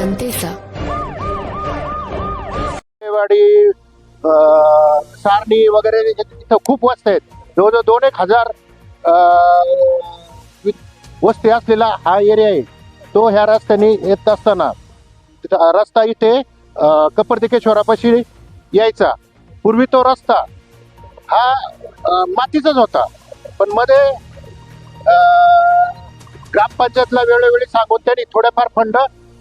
जनतेचा. वाडी सारणी वगैरे इथं खूप वस्त्या आहेत. जवळजवळ दोन एक हजार वस्ती असलेला हा एरिया आहे. तो ह्या रस्त्याने येत असताना रस्ता इथे कपरदिकेश्वरापाशी यायचा. पूर्वी तो रस्ता हा मातीचाच होता. पण मध्ये ग्रामपंचायतला वेळोवेळी सांगून त्यांनी थोडेफार फंड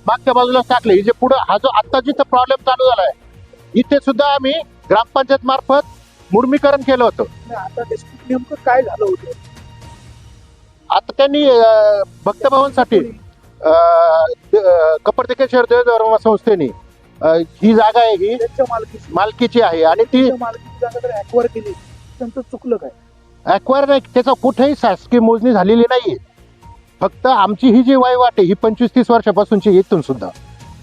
मागच्या बाजूला टाकले. जे पुढं हा जो आता जिथं प्रॉब्लेम चालू झालाय इथे सुद्धा आम्ही ग्रामपंचायत मार्फत मुर्मीकरण केलं होतं. आता नेमकं काय झालं होतं? आता त्यांनी भक्तभवनसाठी कपर्तिकेश्वर देवधर्म संस्थेने ही जागा आहे ही. मालकीची. आहे आणि ती मालकीची जागा जर ऍक्वायर केली त्यांचं चुकलं काय? अक्वायर नाही त्याचा कुठेही शासकीय मोजणी झालेली नाहीये. फक्त आमची ही जी वयवाट आहे ही पंचवीस तीस वर्षापासूनची इथून सुद्धा.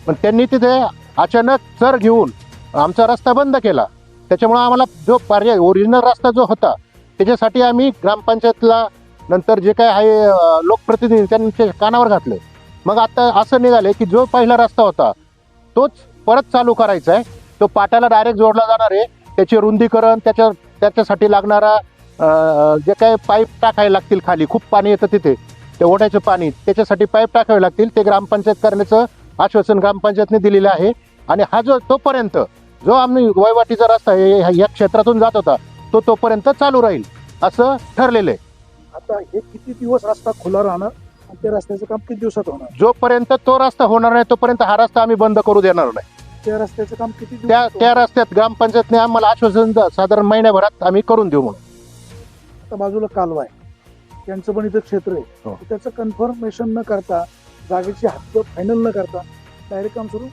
पण त्यांनी तिथे अचानक चर घेऊन आमचा रस्ता बंद केला. त्याच्यामुळं आम्हाला जो पर्याय ओरिजिनल रस्ता जो होता त्याच्यासाठी आम्ही ग्रामपंचायतला नंतर जे काय आहे लोकप्रतिनिधी त्यांच्या कानावर घातले. मग आता असं निघाले की जो पहिला रस्ता होता तोच परत चालू करायचा आहे. तो पाट्याला डायरेक्ट जोडला जाणार आहे. त्याचे रुंदीकरण त्याच्या त्याच्यासाठी लागणारा जे काय पाईप टाकायला लागतील खाली खूप पाणी येतं तिथे. ते ओढ्याचं पाणी त्याच्यासाठी पाईप टाकावे लागतील. ते ग्रामपंचायत करण्याचं आश्वासन ग्रामपंचायतने दिलेलं आहे. आणि हा जो तोपर्यंत जो आम्ही वयवाटीचा रस्ता आहे या क्षेत्रातून जात होता तो तोपर्यंत चालू राहील असं ठरलेलं आहे. आता हे किती दिवस रस्ता खुला राहणार? आणि त्या रस्त्याचं काम किती दिवसात होणार? जोपर्यंत तो रस्ता होणार नाही तोपर्यंत हा रस्ता आम्ही बंद करू देणार नाही. त्या रस्त्याचं काम किती त्या दिवसात त्या होणार? रस्त्यात ग्रामपंचायतने आम्हाला आश्वासन द- साधारण महिन्याभरात आम्ही करून देऊ म्हणून. आता बाजूला कालवा आहे. त्यांचं पण इथं क्षेत्र आहे. हो. तर त्याचं कन्फर्मेशन न करता जागेची हद्द फायनल न करता डायरेक्ट काम सुरू?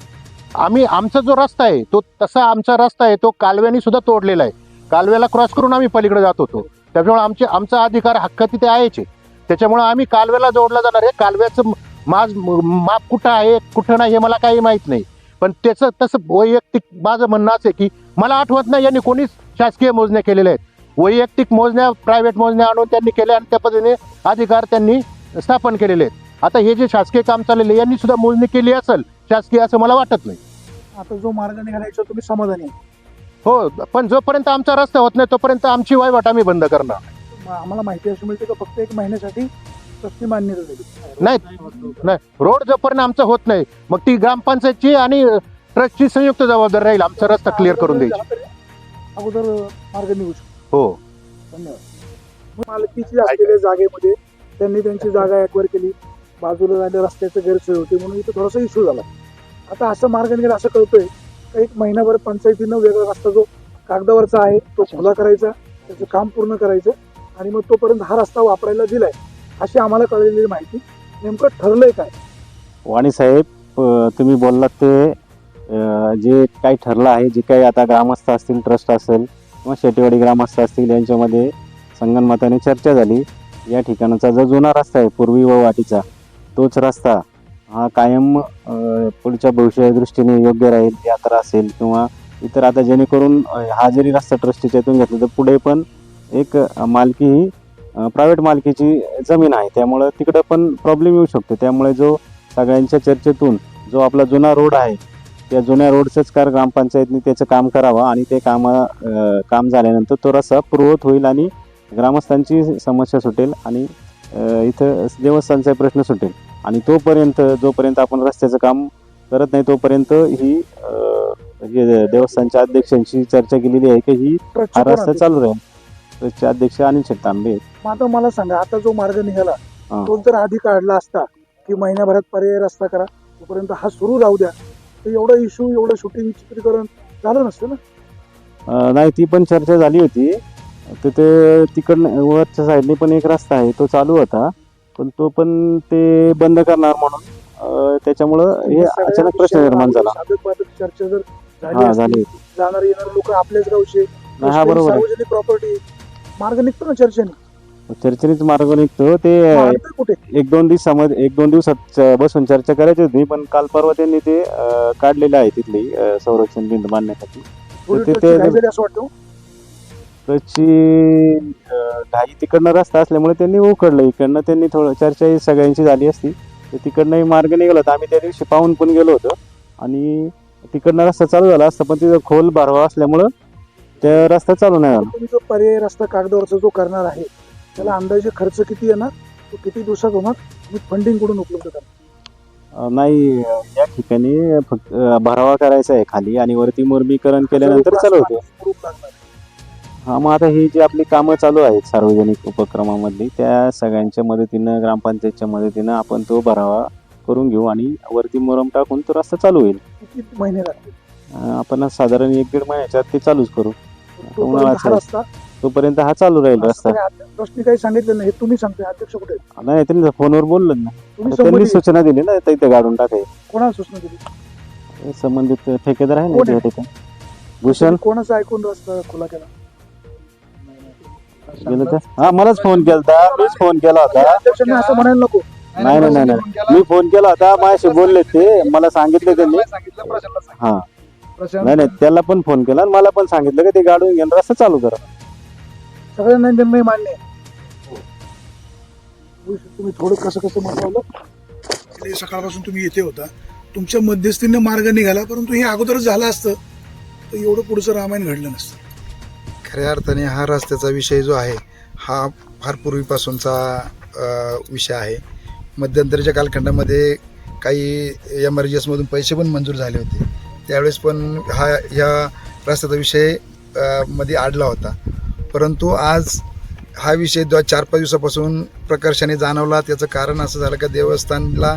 आम्ही आमचा जो रस्ता आहे तो तसा आमचा रस्ता आहे तो कालव्याने सुद्धा तोडलेला आहे. कालव्याला क्रॉस करून आम्ही पलीकडे जात होतो. त्याच्यामुळे आमचे आमचा अधिकार हक्क तिथे आहेच आहे. त्याच्यामुळे आम्ही कालव्याला जोडला जाणार आहे. कालव्याचं माझ माप कुठं आहे कुठं नाही हे मला काही माहीत नाही. पण त्याचं तसं वैयक्तिक माझं म्हणणं असं आहे की मला आठवत नाही यांनी कोणीच शासकीय मोजण्या केलेल्या आहेत. वैयक्तिक मोजण्या प्रायव्हेट मोजण्या आणून त्यांनी केल्या आणि त्या पद्धतीने अधिकार त्यांनी स्थापन केलेले आहेत. आता हे जे शासकीय काम चाललेलं यांनी सुद्धा मोजणी केली असेल शासकीय असं मला वाटत नाही. आता जो मार्ग निघाला याच्यावर तुम्ही समाधानी हो पण जोपर्यंत आमचा रस्ता होत नाही तोपर्यंत आमची वायवाट आम्ही बंद करणार आम्हाला माहिती अशी मिळते का फक्त एक महिन्यासाठी कसली मान्यता दिली? नाही नाही. रोड जोपर्यंत आमचा होत नाही मग ती ग्रामपंचायतची आणि ट्रस्टची संयुक्त जबाबदारी राहील आमचा रस्ता क्लिअर करून द्यायची. अगोदर मार्ग निघू शकतो. हो. धन्यवाद. मालकीची असलेल्या जागेमध्ये त्यांनी त्यांची जागा ऍक्वायर केली. बाजूला झाल्या रस्त्याचं गैरसोय होती म्हणून इथं थोडासा इश्यू झाला. आता असं मार्ग निघाला असं कळतोय का एक महिनाभर पंचायतीनं वेगळा रस्ता जो कागदावरचा आहे तो खुला करायचा त्याचं काम पूर्ण करायचं आणि मग तोपर्यंत हा रस्ता वापरायला दिलाय अशी आम्हाला कळलेली माहिती. नेमकं ठरलंय काय? वाणी साहेब तुम्ही बोललात ते जे काही ठरलं आहे जे काही आता ग्रामस्थ असतील ट्रस्ट असेल किंवा शेटेवाडी ग्रामस्थ असतील यांच्यामध्ये संगणमताने चर्चा झाली. या ठिकाणाचा जो जुना रस्ता आहे पूर्वी व वाटीचा तोच रस्ता हा कायम पुढच्या भविष्या दृष्टीने योग्य राहील यात्रा असेल किंवा इतर आता जेणेकरून हा जरी रस्ता ट्रस्टीच्या इथून घेतला तर पुढे पण एक मालकी ही प्रायव्हेट मालकीची जमीन आहे. त्यामुळं तिकडं पण प्रॉब्लेम येऊ शकतो. त्यामुळे जो सगळ्यांच्या चर्चेतून जो आपला जुना रोड आहे त्या जुन्या रोडचंच कार ग्रामपंचायतने त्याचं काम करावं आणि ते काम काम झाल्यानंतर तो रस्ता पूर्वत होईल आणि ग्रामस्थांची समस्या सुटेल आणि इथं देवस्थानचा प्रश्न सुटेल आणि तोपर्यंत जोपर्यंत आपण रस्त्याचं काम करत नाही तोपर्यंत ही देवस्थानच्या अध्यक्षांशी चर्चा केलेली आहे की ही ट्रस्टचे हा रस्ता? चालू राहील त्याचे अध्यक्ष अनिल शेट तांबे आहेत. मग आता मला सांगा आता जो मार्ग निघाला. तो जर आधी काढला असता की महिन्याभरात पर्याय रस्ता करा तोपर्यंत हा सुरू राहू द्या तर एवढा इश्यू एवढं शूटिंग चित्रीकरण झालं नसतं ना? अ, नाही ती पण चर्चा झाली होती. तिथे तिकडनं वरच्या साईडने पण एक रस्ता आहे तो चालू होता. पण तो पण ते बंद करणार म्हणून अ, त्याच्यामुळं हे सगळ्या अचानक प्रश्न विषयावर निर्माण झाला. साधक बाधक चर्चा जर झाली हा असती, झाली होती. जाणारे येणारे लोक आपल्याच गावचे नाही, हा बरोबर आहे. सार्वजनिक प्रॉपर्टी मार्ग निघतो ना चर्चेने. चर्चेनेच मार्ग निघतो. ते कुठे? एक दोन दिवसामध्ये एक दोन दिवसात बसून चर्चा करायची होती पण काल परवा त्यांनी ते काढलेले आहे तिथली संरक्षण असं वाटतं त्याची अ, घाई तिकडनं रस्ता असल्यामुळे त्यांनी उकडलं इकडनं त्यांनी थोडं चर्चा ही सगळ्यांची झाली असती. तर तिकडनंही मार्ग निघाला होता. आम्ही त्या दिवशी पाहून पण गेलो होतो. आणि तिकडनं रस्ता चालू झाला असता पण तिथं खोल भरवा असल्यामुळं त्या रस्ता चालू नाही झाला. पर्यायी रस्ता कागदावरचा जो करणार आहे त्याला अंदाजे खर्च किती येणार? तो किती दिवसात होणार? तुम्ही फंडिंग कुठून उपलब्ध करणार? नाही या ठिकाणी फक्त भरावा करायचा आहे खाली आणि वरती मुरमीकरण केल्यानंतर चालू होते. स्वरूप लागणार. हा मग आता ही जी आपली कामं चालू आहेत सार्वजनिक उपक्रमामधली त्या सगळ्यांच्या मदतीनं ग्रामपंचायतच्या मदतीनं आपण तो भरावा करून घेऊ आणि वरती मुरम टाकून तो रस्ता चालू होईल. किती महिने लागतील? आपण साधारण एक दीड महिन्याच्या आत ते चालूच करू. हा रस्ता तोपर्यंत हा चालू राहील रस्ता. ट्रस्टने काही सांगितलं नाही हे तुम्ही सांगताय अध्यक्ष कुठे आहेत? नाही त्यांनी फोनवर बोललो ना. तुम्ही आता त्यांनी संबंधित सूचना दिली ना तर इथे गाडून टाकाय कोणाला सूचना दिली? संबंधित ठेकेदार आहे ना कोण आहे? भूषण? तुम्ही कोणाचं ऐकून रस्ता खुला केला? गेलं तर हा मलाच फोन केलता मीच फोन केला होता. अध्यक्षांनी असं म्हणायला नको. नाही नाही नाही नाही. मी फोन केला होता माझ्याशी बोलले ते मला सांगितले त्यांनी. हा. नाही नाही त्याला पण फोन केला आणि मला पण सांगितलं की ते गाडून घेऊन रस्ता चालू करा. सगळ्यांना निर्णय मान्य आहे. तुम्ही थोडं कसं कसं म्हटलं सकाळपासून तुम्ही येथे होता. तुमच्या मध्यस्थीने मार्ग निघाला परंतु हे अगोदरच झालं असतं. तर एवढं पुढचं रामायण घडलं नसतं. खऱ्या अर्थाने हा रस्त्याचा विषय जो आहे हा फार पूर्वीपासूनचा विषय आहे. मध्यंतरीच्या कालखंडामध्ये काही एम आर जी एसमधून पैसे पण मंजूर झाले होते. त्यावेळेस पण हा ह्या रस्त्याचा विषयमध्ये आडला होता. परंतु आज हा विषय द चार पाच दिवसापासून प्रकर्षाने जाणवला. त्याचं कारण असं झालं का देवस्थानला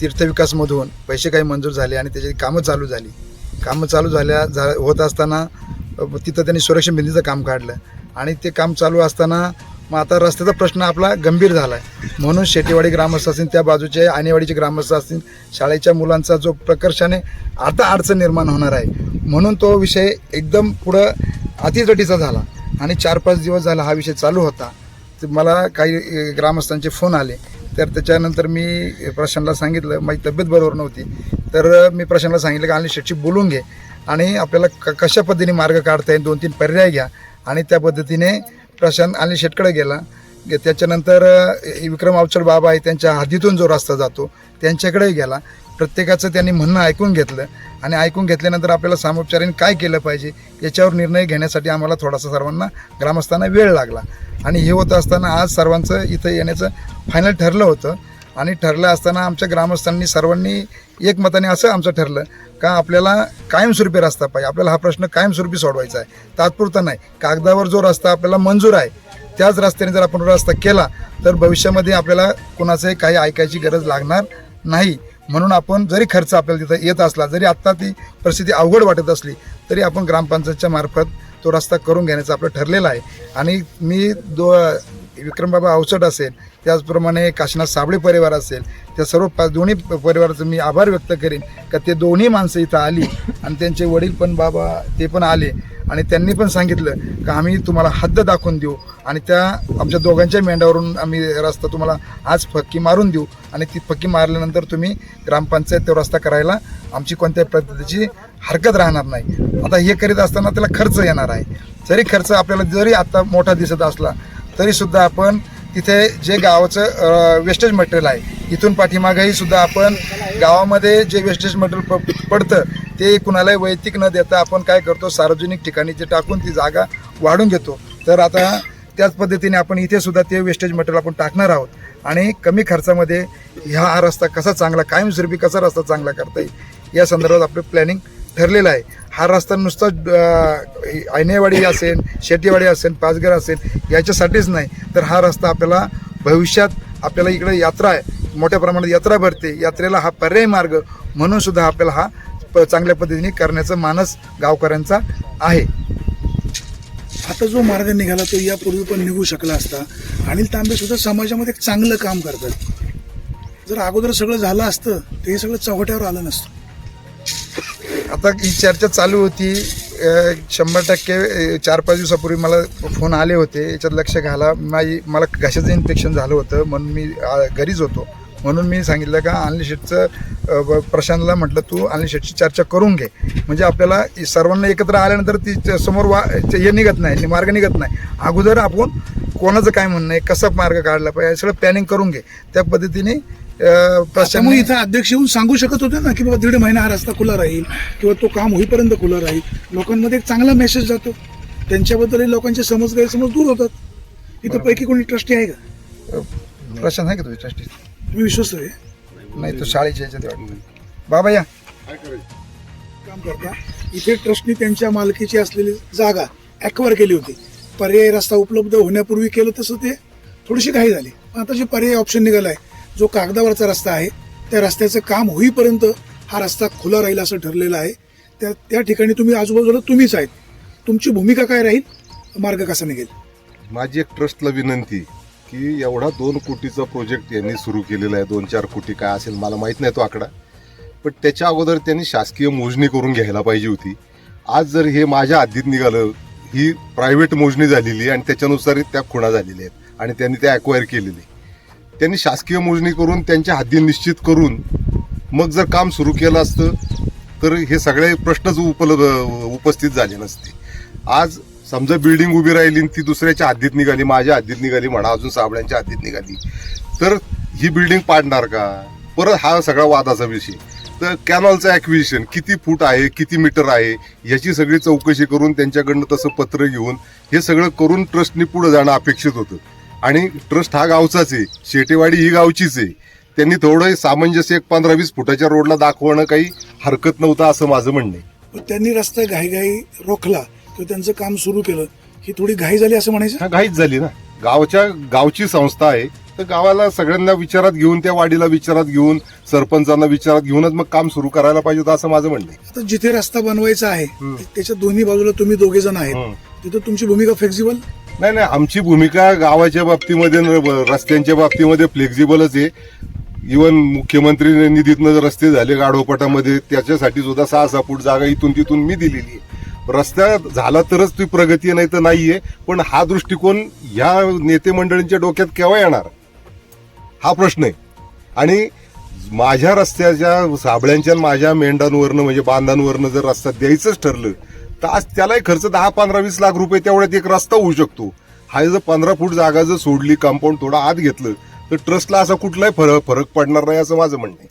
तीर्थविकासमधून पैसे काही मंजूर झाले आणि त्याची कामं चालू झाली. कामं चालू झाल्या झा होत असताना तिथं त्यांनी सुरक्षा भिंतीचं काम काढलं. आणि ते काम चालू असताना मग आता रस्त्याचा प्रश्न आपला गंभीर झाला आहे म्हणून शेतीवाडी ग्रामस्थ असतील त्या बाजूचे आणेवाडीचे ग्रामस्थ असतील शाळेच्या मुलांचा जो प्रकर्षाने आता अडचण निर्माण होणार आहे. म्हणून तो विषय एकदम पुढं अतिजटीचा झाला. आणि चार पाच दिवस झाला हा विषय चालू होता. तर मला काही ग्रामस्थांचे फोन आले. तर त्याच्यानंतर मी प्रशांतला सांगितलं माझी तब्येत बरोबर नव्हती. तर मी प्रशांतला सांगितलं की आणि शेटची बोलून घे आणि आपल्याला क कशा पद्धतीने मार्ग काढता येईल? दोन तीन पर्याय घ्या. आणि त्या पद्धतीने प्रशांत आणि शेटकडे गेला. त्याच्यानंतर विक्रम अवचड बाबा आहे त्यांच्या हद्दीतून जो रस्ता जातो त्यांच्याकडेही गेला. प्रत्येकाचं त्यांनी म्हणणं ऐकून घेतलं आणि ऐकून घेतल्यानंतर आपल्याला सामोपचाराने काय केलं पाहिजे याच्यावर निर्णय घेण्यासाठी आम्हाला थोडासा सर्वांना ग्रामस्थांना वेळ लागला. आणि हे होत असताना आज सर्वांचं इथं येण्याचं फायनल ठरलं होतं. आणि ठरलं असताना आमच्या ग्रामस्थांनी सर्वांनी एकमताने असं आमचं ठरलं का आपल्याला कायमस्वरूपी रस्ता पाहिजे. आपल्याला हा प्रश्न कायमस्वरूपी सोडवायचा आहे. तात्पुरता नाही. कागदावर जो रस्ता आपल्याला मंजूर आहे त्याच रस्त्याने जर आपण रस्ता केला तर भविष्यामध्ये आपल्याला कोणाचंही काही ऐकायची गरज लागणार नाही. म्हणून आपण जरी खर्च आपल्याला तिथं येत असला जरी आत्ता ती परिस्थिती अवघड वाटत असली तरी आपण ग्रामपंचायतच्या मार्फत तो रस्ता करून घेण्याचं आपलं ठरलेलं आहे. आणि मी दो विक्रमबाबा अवचट असेल त्याचप्रमाणे काशीनाथ साबळे परिवार असेल त्या सर्व पा दोन्ही प- परिवाराचं मी आभार व्यक्त करेन का ते दोन्ही माणसं इथं आली आणि त्यांचे वडील पण बाबा ते पण आले. आणि त्यांनी पण सांगितलं का आम्ही तुम्हाला हद्द दाखवून देऊ आणि त्या आमच्या दोघांच्या मेंढ्यावरून आम्ही रस्ता तुम्हाला आज फक्की मारून देऊ आणि ती फक्की मारल्यानंतर तुम्ही ग्रामपंचायत तो रस्ता करायला आमची कोणत्याही पद्धतीची हरकत राहणार नाही. आता हे करीत असताना त्याला खर्च येणार आहे. जरी खर्च आपल्याला जरी आता मोठा दिसत असला तरीसुद्धा आपण तिथे जे गावाचं वेस्टेज मटेरियल आहे इथून पाठीमागेही सुद्धा आपण गावामध्ये जे वेस्टेज मटेरियल प पडतं ते कुणालाही वैयक्तिक न देता आपण काय करतो सार्वजनिक ठिकाणी ते टाकून ती जागा वाढून घेतो. तर आता त्याच पद्धतीने आपण इथे सुद्धा ते वेस्टेज मटेरियल आपण टाकणार आहोत. आणि कमी खर्चामध्ये ह्या हा रस्ता कसा चांगला कायमस्वरूपी कसा रस्ता चांगला करता येईल या संदर्भात आपलं प्लॅनिंग ठरलेला आहे. हा रस्ता नुसता ऐनेवाडी असेल शेतीवाडी असेल पाचघर असेल याच्यासाठीच नाही. तर हा रस्ता आपल्याला भविष्यात आपल्याला इकडे यात्रा आहे. मोठ्या प्रमाणात यात्रा भरते. यात्रेला हा पर्यायी मार्ग म्हणून सुद्धा आपल्याला हा प चांगल्या पद्धतीने करण्याचा मानस गावकऱ्यांचा आहे. आता जो मार्ग निघाला तो यापूर्वी पण निघू शकला असता. अनिल तांबे सुद्धा समाजामध्ये एक चांगलं काम करतात. जर अगोदर सगळं झालं असतं ते हे सगळं चव्हाट्यावर आलं नसतं. आता ही चर्चा चालू होती शंभर टक्के चार पाच दिवसापूर्वी मला फोन आले होते याच्यात लक्ष घाला. माझी मला घशाचं इन्फेक्शन झालं होतं म्हणून मी घरीच होतो. म्हणून मी सांगितलं का अनिल शेटचं प्रशांतला म्हटलं तू अनिल शेटची चर्चा करून घे. म्हणजे आपल्याला सर्वांना एकत्र आल्यानंतर ती समोर वा हे निघत नाही मार्ग निघत नाही. अगोदर आपण कोणाचं काय म्हणणं आहे कसा मार्ग काढला पाहिजे सगळं प्लॅनिंग करून घे. त्या पद्धतीने त्यामुळे इथं अध्यक्ष येऊन सांगू शकत होते ना की बाबा दीड महिना हा रस्ता खुला राहील किंवा तो काम होईपर्यंत खुला राहील. लोकांमध्ये एक चांगला मेसेज जातो. त्यांच्याबद्दल लोकांचे समज गैरसमज दूर होतात. इथं पैकी कोणी ट्रस्टी आहे का? प्रशासन आहे का तुम्ही ट्रस्टी तुम्ही विश्वस्त आहे. नाही तो शाळेच्या याच्यात वाटतं बाबा या. काम करता. इथे ट्रस्टनी त्यांच्या मालकीची असलेली जागा ॲक्वायर केली होती. पर्यायी रस्ता उपलब्ध होण्यापूर्वी केलं तसं ते थोडीशी घाई झाली. पण आता जे पर्यायी ऑप्शन निघाला आहे जो कागदावरचा रस्ता आहे त्या रस्त्याचं काम होईपर्यंत हा रस्ता खुला राहील असं ठरलेलं आहे. त्या त्या ठिकाणी तुम्ही आजूबाजूला तुम्हीच आहेत. तुमची भूमिका काय राहील? मार्ग कसा निघेल? माझी एक ट्रस्टला विनंती की एवढा दोन कोटीचा प्रोजेक्ट यांनी सुरू केलेला आहे. दोन चार कोटी काय असेल मला माहीत नाही तो आकडा. पण त्याच्या अगोदर त्यांनी शासकीय मोजणी करून घ्यायला पाहिजे होती. आज जर हे माझ्या हद्दीत निघालं ही प्रायव्हेट मोजणी झालेली आहे आणि त्याच्यानुसार त्या खुणा झालेल्या आहेत. आणि त्यांनी त्या अक्वायर केलेली. त्यांनी शासकीय मोजणी करून त्यांच्या हद्दी निश्चित करून मग जर काम सुरू केलं असतं तर हे सगळे प्रश्नच उपलब्ध उपस्थित झाले नसते. आज समजा बिल्डिंग उभी राहिली आणि ती दुसऱ्याच्या हद्दीत निघाली माझ्या हद्दीत निघाली म्हणा अजून साबळ्यांच्या हद्दीत निघाली तर ही बिल्डिंग पाडणार का? परत हा सगळा वादाचा विषय. तर कॅनॉलचं ॲक्विजिशन किती फूट आहे किती मीटर आहे याची सगळी चौकशी करून त्यांच्याकडनं तसं पत्र घेऊन हे सगळं करून ट्रस्टनी पुढे जाणं अपेक्षित होतं. आणि ट्रस्ट हा गावचाच आहे. शेटेवाडी ही गावचीच आहे. त्यांनी थोडं सामंजस्य एक पंधरा वीस फुटाच्या रोडला दाखवणं काही हरकत नव्हतं असं माझं म्हणणं आहे. त्यांनी रस्ता घाईघाई रोखला किंवा त्यांचं काम सुरू केलं. ही थोडी घाई झाली असं म्हणायचं? हा घाईच झाली ना. गावच्या गावची संस्था आहे. तर गावाला सगळ्यांना विचारात घेऊन त्या वाडीला विचारात घेऊन सरपंचांना विचारात घेऊनच मग काम सुरू करायला पाहिजे होतं असं माझं म्हणणं आहे. आता जिथे रस्ता बनवायचा आहे. त्याच्या दोन्ही बाजूला तुम्ही दोघे जण आहेत. तिथं तुमची भूमिका फ्लेक्झिबल नाही नाही आमची भूमिका गावाच्या बाबतीमध्ये न- रस्त्यांच्या बाबतीमध्ये फ्लेक्झिबलच आहे. इवन मुख्यमंत्री निधीतनं जर रस्ते झाले गाढोपटामध्ये त्याच्यासाठी सुद्धा सहा सहा फूट जागा इथून तिथून मी दिलेली आहे. रस्ता झाला तरच ती प्रगती आहे, नाही तर नाहीये. पण हा दृष्टिकोन ह्या नेते मंडळींच्या डोक्यात केव्हा येणार? हा प्रश्न आहे. आणि माझ्या रस्त्याच्या साबळ्यांच्या आणि माझ्या मेंढांवरनं म्हणजे बांधांवरनं जर रस्ता द्यायचंच ठरलं तर आज त्यालाही खर्च दहा पंधरा वीस लाख रुपये तेवढ्यात एक रस्ता होऊ शकतो. हा जर पंधरा फूट जागा जर सोडली कंपाऊंड थोडा आत घेतलं तर ट्रस्टला असा कुठलाही फरक फरक पडणार नाही असं माझं म्हणणं आहे.